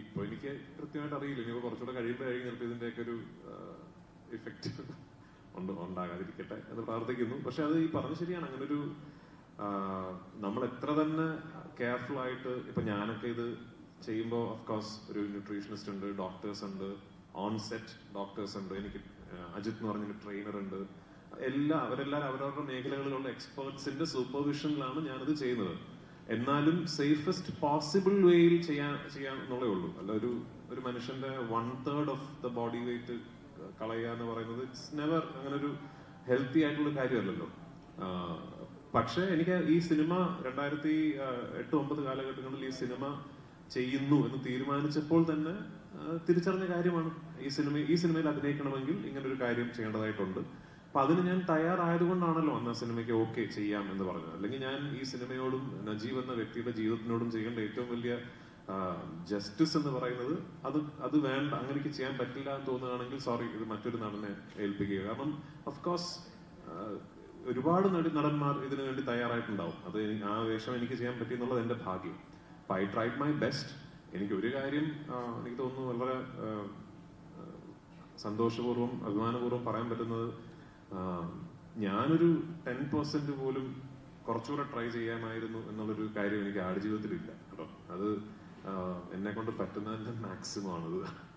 ഇപ്പൊ എനിക്ക് കൃത്യമായിട്ട് അറിയില്ല. ഇനി കുറച്ചുകൂടെ കഴിയുമ്പോഴായിരിക്കും ചിലപ്പോൾ ഇതിന്റെയൊക്കെ ഒരു ഇഫക്റ്റ് ഉണ്ട് ഉണ്ടാകാതിരിക്കട്ടെ എന്ന് പ്രാർത്ഥിക്കുന്നു. പക്ഷെ അത് ഈ പറഞ്ഞ ശരിയാണ്. അങ്ങനെ ഒരു നമ്മൾ എത്ര തന്നെ കെയർഫുൾ ആയിട്ട് ഇപ്പൊ ഞാനൊക്കെ ഇത് ചെയ്യുമ്പോൾ കോഴ്സ് ഒരു ന്യൂട്രീഷനിസ്റ്റ് ഉണ്ട് ഡോക്ടേഴ്സ് ഉണ്ട് ഓൺസെറ്റ് ഡോക്ടേഴ്സ് ഉണ്ട് എനിക്ക് അജിത് എന്ന് പറഞ്ഞൊരു ട്രെയിനർ ഉണ്ട്. എല്ലാ അവരെല്ലാവരും അവരവരുടെ മേഖലകളിലുള്ള എക്സ്പേർട്സിന്റെ സൂപ്പർവിഷനിലാണ് ഞാനിത് ചെയ്യുന്നത്. എന്നാലും സേഫസ്റ്റ് പോസിബിൾ വേയിൽ ചെയ്യാൻ ചെയ്യാൻ എന്നുള്ളേ ഉള്ളൂ. അല്ല ഒരു ഒരു മനുഷ്യന്റെ one third of the body weight കളയുക എന്ന് പറയുന്നത് ഇറ്റ്സ് നെവർ അങ്ങനെ ഒരു ഹെൽത്തി ആയിട്ടുള്ള കാര്യമല്ലല്ലോ. പക്ഷേ എനിക്ക് ഈ സിനിമ രണ്ടായിരത്തി എട്ട് ഒമ്പത് കാലഘട്ടങ്ങളിൽ ഈ സിനിമ ചെയ്യുന്നു എന്ന് തീരുമാനിച്ചപ്പോൾ തന്നെ തിരിച്ചറിഞ്ഞ കാര്യമാണ്. ഈ സിനിമ ഈ സിനിമയിൽ അഭിനയിക്കണമെങ്കിൽ ഇങ്ങനൊരു കാര്യം ചെയ്യേണ്ടതായിട്ടുണ്ട്. അപ്പൊ അതിന് ഞാൻ തയ്യാറായതുകൊണ്ടാണല്ലോ അന്ന് ആ സിനിമയ്ക്ക് ഓക്കെ ചെയ്യാം എന്ന് പറഞ്ഞത്. അല്ലെങ്കിൽ ഞാൻ ഈ സിനിമയോടും നജീബ് എന്ന വ്യക്തിയുടെ ജീവിതത്തിനോടും ചെയ്യേണ്ട ഏറ്റവും വലിയ ജസ്റ്റിസ് എന്ന് പറയുന്നത് അത് അത് വേണ്ട അങ്ങനെ ചെയ്യാൻ പറ്റില്ല എന്ന് തോന്നുകയാണെങ്കിൽ സോറി ഇത് മറ്റൊരു നടനെ ഏൽപ്പിക്കുക കാരണം ഓഫ് കോഴ്സ് ഒരുപാട് നടി നടന്മാർ ഇതിനു വേണ്ടി തയ്യാറായിട്ടുണ്ടാവും. അത് ആ വേഷം എനിക്ക് ചെയ്യാൻ പറ്റി എന്നുള്ളത് എന്റെ ഭാഗ്യം. അപ്പൊ ഐ ട്രൈഡ് മൈ ബെസ്റ്റ് എനിക്ക് ഒരു കാര്യം എനിക്ക് തോന്നുന്നു വളരെ സന്തോഷപൂർവം അഭിമാനപൂർവം പറയാൻ പറ്റുന്നത് ഞാനൊരു ടെൻ പെർസെന്റ് പോലും കുറച്ചുകൂടെ ട്രൈ ചെയ്യാമായിരുന്നു എന്നുള്ളൊരു കാര്യം എനിക്ക് ആടുജീവിതത്തിലില്ല. കേട്ടോ. അത് എന്നെ കൊണ്ട് പറ്റുന്നതിന്റെ മാക്സിമം ആണത്.